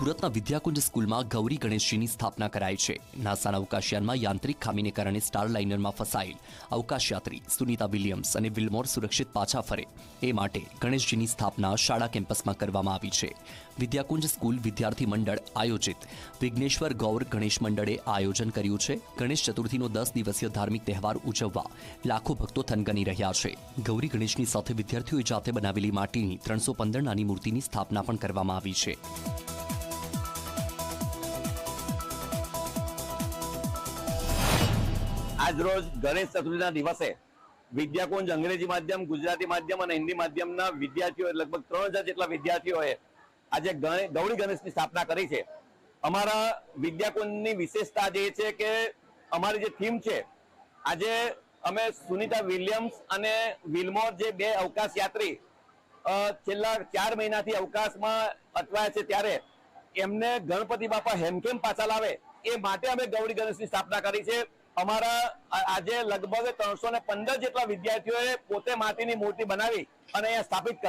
સુરતના વિદ્યાકુંજ સ્કૂલમાં ગૌરી ગણેશજીની સ્થાપના કરાઈ છે. નાસાના અવકાશયાનમાં યાંત્રિક ખામીને કારણે સ્ટાર લાઇનરમાં ફસાયેલ અવકાશયાત્રી સુનીતા વિલિયમ્સ અને વિલમોર સુરક્ષિત પાછા ફરે. એ માટે ગણેશજીની સ્થાપના શાળા કેમ્પસમાં કરવામાં આવી છે. વિદ્યાકુંજ સ્કૂલ વિદ્યાર્થી મંડળ આયોજિત. વિઘ્નેશ્વર ગૌર ગણેશ મંડળે આયોજન કર્યું છે. ગણેશ ચતુર્થીનો દસ દિવસીય ધાર્મિક તહેવાર ઉજવવા લાખો ભક્તો થનગની રહ્યા છે. ગૌરી ગણેશની સાથે વિદ્યાર્થીઓએ જાતે બનાવેલી માટીની ત્રણસો પંદર નાની મૂર્તિની સ્થાપના પણ કરવામાં આવી છે. આજરોજ ગણેશ ચતુર્થીના દિવસે વિદ્યાકુંજ અંગ્રેજી માધ્યમ, ગુજરાતી માધ્યમ અને હિન્દી માધ્યમના વિદ્યાર્થીઓ લગભગ ત્રણ હજાર જેટલા વિદ્યાર્થીઓએ આજે ગૌરી ગણેશની સ્થાપના કરી છે. અમારા વિદ્યાકુંજની વિશેષતા જે છે કે અમારી જે થીમ છે, આજે અમે સુનિતા વિલિયમ્સ અને વિલમોર જે બે અવકાશ યાત્રી છેલ્લા ચાર મહિનાથી અવકાશમાં અટવાયા છે ત્યારે એમને ગણપતિ બાપા હેમખેમ પાછા લાવે એ માટે અમે ગૌરી ગણેશની સ્થાપના કરી છે. અમારા આજે લગભગ ત્રણસો જેટલા વિદ્યાર્થીઓએ પોતે માટીની મૂર્તિ બનાવી અને અહીંયા સ્થાપિત કરી.